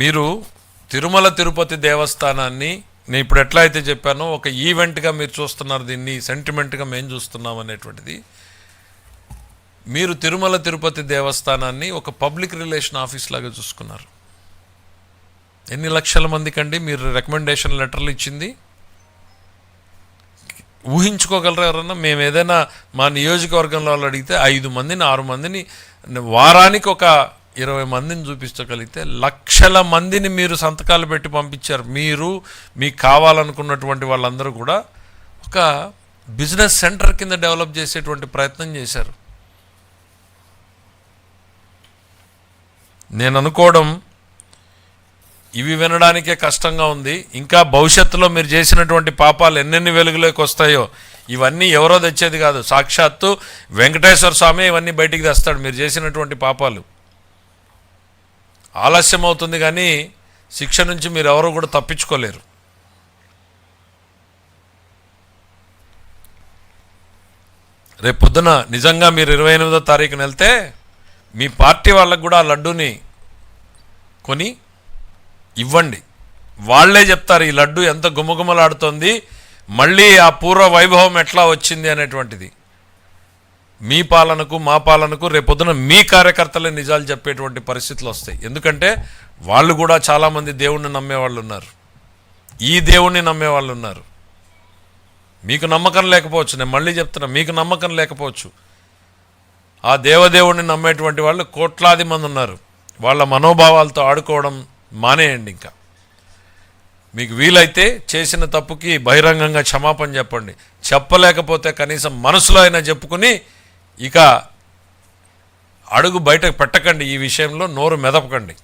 మీరు తిరుమల తిరుపతి దేవస్థానాన్ని నేను ఇప్పుడు ఎట్లా అయితే చెప్పానో ఒక ఈవెంట్గా మీరు చూస్తున్నారు దీన్ని సెంటిమెంట్గా మేము చూస్తున్నాం అనేటువంటిది. మీరు తిరుమల తిరుపతి దేవస్థానాన్ని ఒక పబ్లిక్ రిలేషన్ ఆఫీస్ లాగా చూసుకున్నారు. ఎన్ని లక్షల మందికండి మీరు రికమెండేషన్ లెటర్లు ఇచ్చింది? ఊహించుకోగలరా ఎవరన్నా? మేము ఏదైనా మా నియోజకవర్గంలో వాళ్ళు అడిగితే ఐదు మందిని ఆరు మందిని వారానికి ఒక ఇరవై మందిని చూపించగలిగితే లక్షల మందిని మీరు సంతకాలు పెట్టి పంపించారు. మీరు మీకు కావాలనుకున్నటువంటి వాళ్ళందరూ కూడా ఒక బిజినెస్ సెంటర్ కింద డెవలప్ చేసేటువంటి ప్రయత్నం చేశారు. నేను అనుకోవడం ఇవి వినడానికే కష్టంగా ఉంది. ఇంకా భవిష్యత్తులో మీరు చేసినటువంటి పాపాలు ఎన్నెన్ని వెలుగులోకి వస్తాయో ఇవన్నీ ఎవరో తెచ్చేది కాదు. సాక్షాత్తు వెంకటేశ్వర స్వామి ఇవన్నీ బయటికి తెస్తాడు. మీరు చేసినటువంటి పాపాలు. ఆలస్యం అవుతుంది కానీ శిక్ష నుంచి మీరు ఎవరు కూడా తప్పించుకోలేరు. రేపు పొద్దున నిజంగా మీరు ఇరవై ఎనిమిదో తారీఖున వెళ్తే మీ పార్టీ వాళ్ళకు కూడా ఆ లడ్డూని కొని ఇవ్వండి. వాళ్ళే చెప్తారు ఈ లడ్డు ఎంత గుమగుమలాడుతోంది మళ్ళీ ఆ పూర్వ వైభవం ఎట్లా వచ్చింది అనేటువంటిది. మీ పాలనకు మా పాలనకు రేపొద్దున మీ కార్యకర్తలే నిజాలు చెప్పేటువంటి పరిస్థితులు వస్తాయి. ఎందుకంటే వాళ్ళు కూడా చాలామంది దేవుణ్ణి నమ్మేవాళ్ళు ఉన్నారు. ఈ దేవుణ్ణి నమ్మేవాళ్ళు ఉన్నారు. మీకు నమ్మకం లేకపోవచ్చు. నేను మళ్ళీ చెప్తున్నా మీకు నమ్మకం లేకపోవచ్చు. ఆ దేవదేవుణ్ణి నమ్మేటువంటి వాళ్ళు కోట్లాది మంది ఉన్నారు. వాళ్ళ మనోభావాలతో ఆడుకోవడం మానేయండి ఇంకా. మీకు వీలైతే చేసిన తప్పుకి బహిరంగంగా క్షమాపణ చెప్పండి. చెప్పలేకపోతే కనీసం మనసులో అయినా చెప్పుకుని ఇక అడుగు బయటకు పెట్టకండి ఈ విషయంలో నోరు మెదపకండి.